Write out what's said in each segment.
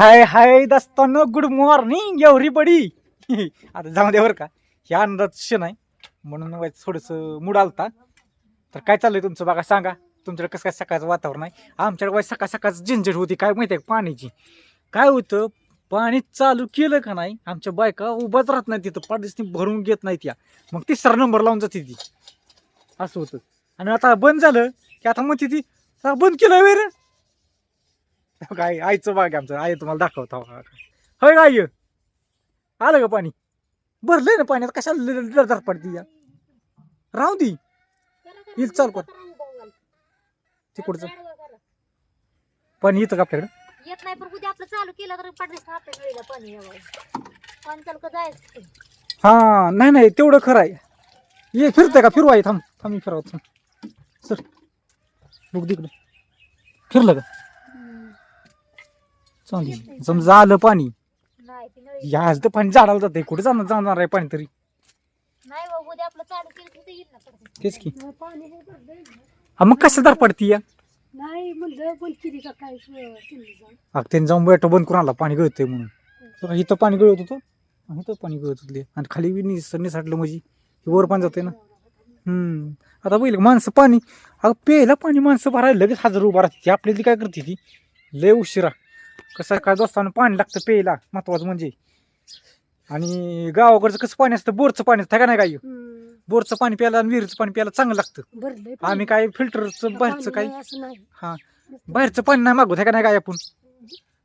हाय hi दस्तानो good morning everybody आता जाऊ दे बरं का. हे आनंदात क्षण आहे म्हणून थोडस थोडंसं मूड आलता. तर काय चाललंय तुमचं? बघा सांगा. तुमच्याकडे कसं काय सकाळचं वातावरण आहे? आमच्याकडे वाय सकाळ सकाळचं झंझट होती. काय माहिती आहे का पाण्याची? काय होतं? पाणी चालू केलं का नाही? आमच्या बायका उभाच राहत नाही तिथं. पाडीसनी भरून घेत नाही त्या मग तिसरा नंबर लावून जाते ती. असं होतं. आणि आता बंद झालं की आता मग ती बंद केलं वेर काय आईचं बाग आमचं. आई तुम्हाला दाखवतो. होय काय आलं का पाणी? भरलंय ना पाण्यात? कशाला दर पडती या? राहू दी. येईल चाल कर तिकडचं. पाणी येतं का आपल्याकडे? येत नाही पण उद्या आपलं चालू केलं तर पाठीस आपल्या वेळेला पाणी यावं. पाणी चालू का जायचं? हा नाही नाही तेवढं खरं आहे. ये फिरतंय का? फिरवा ये, थांब थांब मी फिरवत. थांब सर बघ तिकडे. फिरलं का? चांगली. समजा आलं पाणी. नाही ती नळी. या तर पाणी झाडाला जाते कुठे जाणार जाणार आहे पाणी तरी? नाही बाबा उद्या आपलं चालू केलं तर ते येईल ना परत. तेच की. पाणी हे भरलंय ना. हा मग कसं दर पडती या? नाही म्हणलं पण किती का काय केली अग त्यांनी जाऊन बैठ बंद करून आला पाणी गळतंय म्हणून. तर इथं पाणी गळत होतं? आणि इथं पाणी गळत होते आणि खाली बी निस निसाटलं म्हणजे. हे वर पाणी जाते ना. हम्म. आता बैल माणसं पाणी. अगं प्यायला पाणी माणसं भरायला लगेच हजर उभा राहते ती आपली ती काय करते ती? लय उशिरा. कसं काय दोस्तानं पाणी लागतं प्यायला महत्वाचं म्हणजे. आणि गावाकडचं कसं पाणी असतं बोरचं पाणी असतं का नाही काय बोरचं पाणी प्यायला आणि विहिरीचं पाणी प्यायला चांगलं लागतं. भरलंय आम्ही काय फिल्टरचं बाहेरचं असं नाही. हा. बाहेरचं पाणी नाही मागवत आहे का नाही काय आपण?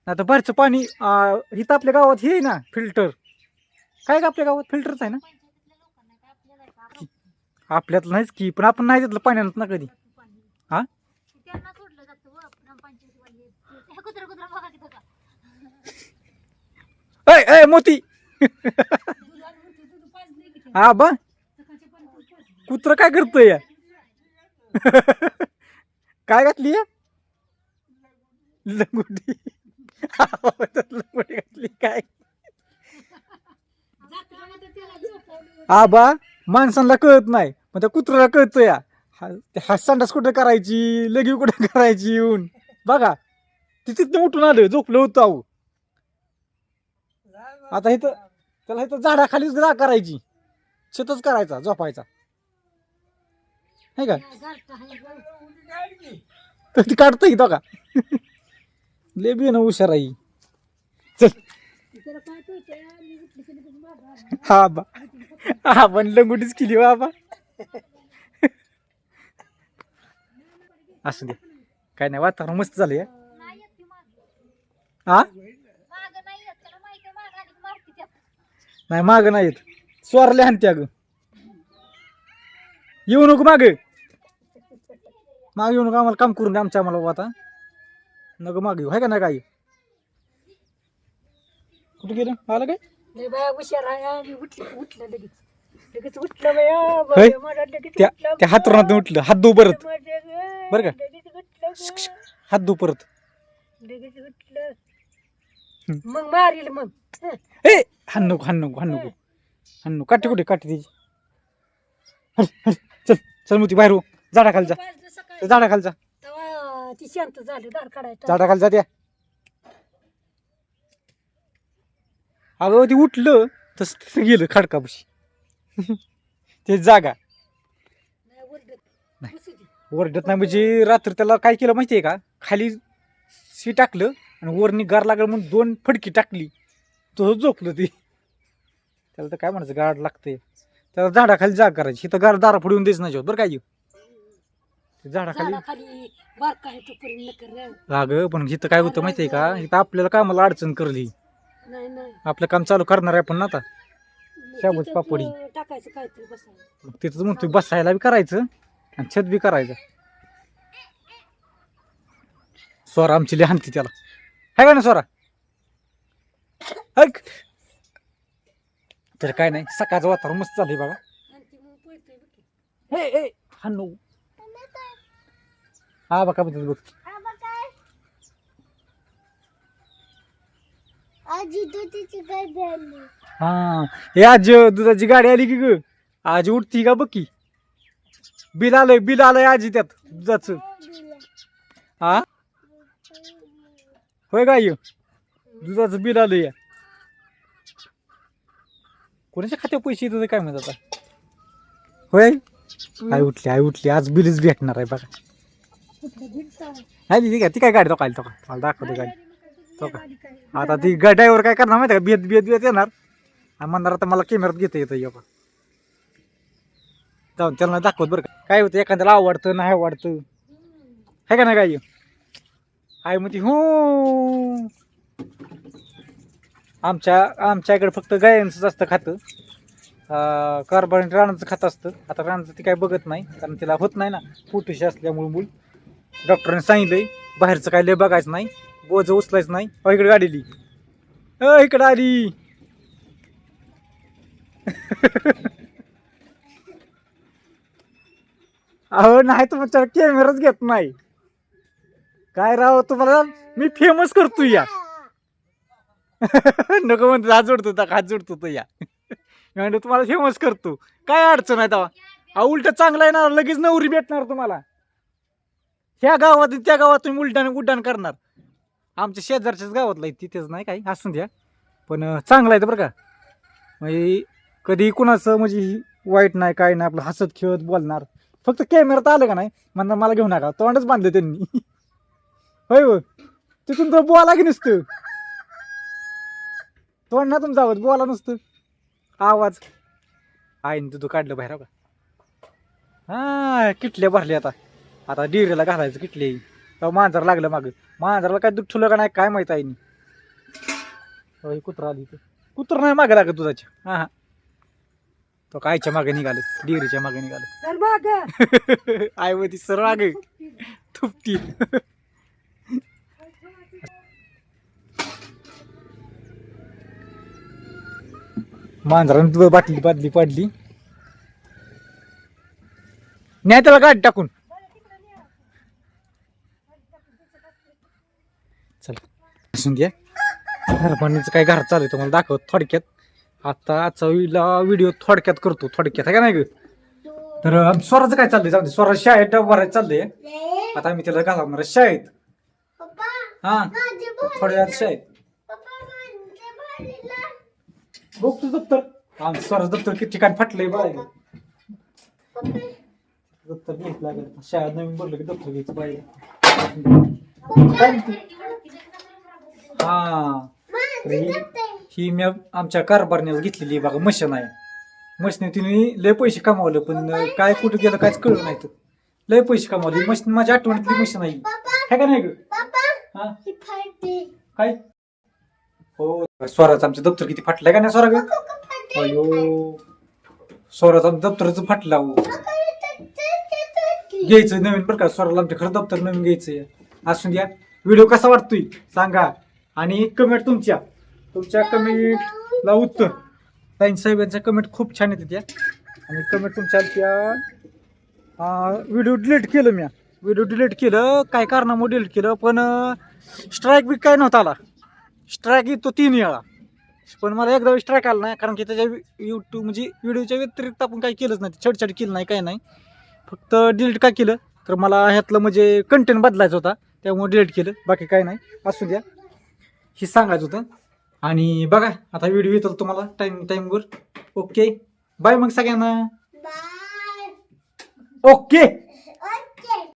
आता बाहेरचं पाणी अं, इथं आपल्या गावात हे आहे ना फिल्टर. काय का आपल्या गावात? फिल्टरच आहे ना. आपल्यातलं नाहीच की पण आपण नाही तिथलं पाणी आणत ना कधी. हा? त्यांना सोडलं जातं व ग्रामपंचायतीवाले. हे कुत्रं कुत्रं बघा तिथं का. अय अय मोती. हा बा. कुत्र काय करतोय या? काय घातली या? लंगोटी. लंगोटी घातली काय आबा माणसांना कळत नाही. पण त्या कुत्र्याला कळतं या. हा संडास कुठं करायची? लगी कुठं करायची येऊन? बघा. ती तिथं उठून आलं झोपलं होतं अहो आता इथं त्याला इथं झाडाखालीच जा करायची. शेतच करायचा झोपायचा. नाही का? तर ती काढतं इथं का? ले बी ना हुशार आई चल. हा बा. हा पण लंगोटीच केली हो बाबा. असू दे. काय नाही वातावरण मस्त झालं हा मागं नाही येत. त्याला माहिती आहे मागं आली की मारती त्यात. नाही माग नाही येत स्वरले हाणते अगं. येऊ नको माग. माग येऊ नको आम्हाला काम करून द्या आमच्या आम्हाला आता. नको माग येऊ हाय का नाही काय कुठे गेलं? आलं काय? लय बाया हुशार आहे आणि उठलं उठलं लगेच. लगेच उठलं बाया होय? बाया, माझा लगेच त्या उठलं. त्या हातरुणात उठलं हात दू परत. बरं का? लगेच उठलं ग. हात दू परत. लगेच उठलं. हम्म. मग मारील मग. हं. ए! हान नको हान नको हान नको हान नको काठी हल, हल, चल चल मोती बाहेर हो. झाडा खाली जा. त्या झाडा खाली जा. तेव्हा ती शांत झाली दार जा त्या. अगं ते उठलं तसं तसं गेलं खडकापाशी. ते जागा. नाही ओरडत. नाही. म्हणजे रात्र त्याला काय केलं माहितीये का? खाली शी टाकलं आणि वरनी गार लागलं म्हणून दोन फडकी टाकली. तो झोपलं ते. त्याला तर काय म्हणायचं गाड लागतंय त्याला झाडाखाली जाग करायची. इथं गार दारा फुडून द्यायचं नाही बरं काय येऊ झाडाखाली झाडाखाली बारका आहे तोपर्यंत नकर रे. अगं पण इथं काय होतं माहितीये का? इथं आपल्याला कामाला अडचण करली. नाही नाही. आपलं काम चालू करणार आहे आपण ना आता. शाबूत तिथं पापडी. आपलं टाकायचं काहीतरी बसायला. मग तिथंच म्हणतोय बसायला बी करायचं आणि छत बी करायचं. स्वरा आमची लिहानती त्याला. आहे का ना स्वरा ऐक. तर काय नाही सकाळचं वातावरण मस्त चाललंय बघा. हे हे हन्नू हा बघा बघ बघ. आजी दुधाची गाडी आली हा हे आज दुधाची गाडी आली की ग. आज उठती का बघ की. बिल आलंय बिल आलंय आजी त्यात दुधाचं. हा होय काय दुधाचं बिल आलं या. कोणाच्या खात्यात पैसे येतात काय माहीत आता? होय? आई उठली आई उठली. आज बिलच भेटणार आहे बघा. नाही ती काय ती काय गाडी तो काय तो का मला दाखवतो गाडी. तो का आता ती गाड्यावर काय करणार माहिती का? बेत बेत बेत येणार. आणि म्हणणार आता मला कॅमेऱ्यात घेता येतं यो जाऊन त्याला नाही दाखवत बरं का. काय होतं एखाद्याला आवडतं नाही आवडतं? है का नाही काय आई म्हणते हो. आमच्या आमच्याकडे फक्त गायांचंच असतं खातं. कार्बन राणाचं खात असतं. आता राणाचं ती काय बघत नाही कारण तिला होत नाही ना. पोटूशी असल्यामुळे मूल. डॉक्टरांनी सांगितलंय बाहेरचं काय लय बघायचं नाही. बोज उचलायचं नाही. अ इकडे गाडीली. अ इकडे आली. अहो नाही तुमच्या कॅमेराच घेत नाही. काय राव तुम्हाला? मी फेमस करतो या. नको म्हणतो हात जोडतो तर हात जोडतो तो या. म्हणजे तुम्हाला फेमस करतो काय अडचण आहे तेव्हा? हा उलट चांगला येणार लगेच नवरी भेटणार तुम्हाला. ह्या गावात त्या गावात तुम्ही उलटाने उड्डाण करणार. आमच्या शेजारच्याच गावातला आहे तिथेच नाही काही असून द्या. पण चांगलं आहे तर बरं का. म्हणजे कधी कुणाचं म्हणजे वाईट नाही काय नाही आपलं हसत खेळत बोलणार. फक्त कॅमेरात आलं का नाही म्हणणार मला घेऊ नका. तोंडच बांधलं त्यांनी. होय हो तिथून तर बोला की नुसतं. तोंड ना तुमचं आवाज बोला नुसतं. आवाज. आईने तुझं काढलं बाहेर हो का? हा किटल्या भरले आता. आता डिरेला घालायचं किटले मांजर लागलं मागं. मांजराला काय दूध ठुलं का नाही काय माहीत आईनी कुत्रा आली ते कुत्र नाही मागं लागत दुधाच्या. हा हा. तो कायच्या मागे निघालं डिरीच्या मागे निघालं. चल माग. आई मध्ये सरळ मागे. थुपटी मांजरानं बाटली बादली पाडली. नाही त्याला गाडी टाकून. चल. घ्या घरपणीचं काय घर चालू आहे तुम्हाला दाखवत थोडक्यात. आता आजचा व्हिडिओ थोडक्यात करतो. थोडक्यात आहे का नाही ग? तर स्वराचं काय चाललंय? जाऊ दे. स्वरा शाळेत डबा भरायचं चाललंय. आता आम्ही त्याला घालवणार शाळेत. हा. थोड्या शाळेत. बघतो दप्तर. आमचं स्वराचं दप्तर किती ठिकाणी फाटलंय बघा दप्तर घ्यायचं लागेल. शाळेत नवीन बोललं की दप्तर घ्यायचं पाहिजे? हा. तर ही ही मी आमच्या कारभारने घेतलेली बघा मशीन आहे. मशीन तिने लय पैसे कमावले पण काय कुठं गेलं कायच कळलं नाही तर. लय पैसे कमावले. मशीन माझ्या आठवणीतली मशीन आहे. का नाही ग? हा? काय? हो. स्वराचं आमचं दप्तर किती फाटलंय का नाही स्वरा ग अयो. स्वराचं आमचं दप्तरचं फाटलं अहो. घ्यायचं नवीन प्रकार स्वराला आमच्या खरं दप्तर नवीन घ्यायचंय. असून द्या. व्हिडिओ कसा वाटतोय? सांगा. आणि कमेंट तुमच्या. तुमच्या कमेंटला उत्तर. ताईन साहेबांच्या कमेंट खूप छान येते त्या आणि कमेंट तुमच्या त्या व्हिडिओ डिलीट केलं मी व्हिडिओ डिलीट केलं काय कारणामुळे डिलीट केलं पण स्ट्राईक बी काय नव्हता आला. स्ट्राईक येतो तीन वेळा. पण मला एकदा स्ट्राईक आला नाही कारण की त्याच्या यूट्यूब म्हणजे व्हिडिओच्या व्यतिरिक्त आपण काही केलंच नाही छडछड केलं नाही काय नाही. फक्त डिलीट काय केलं तर मला ह्यातलं म्हणजे कंटेंट बदलायचा होता त्यामुळे डिलीट केलं बाकी काय नाही. असू द्या. हे सांगायचं होतं. आणि बघा आता व्हिडिओ येतो तुम्हाला टाइम टाईमवर ओके बाय मग सगळ्यांना. ओके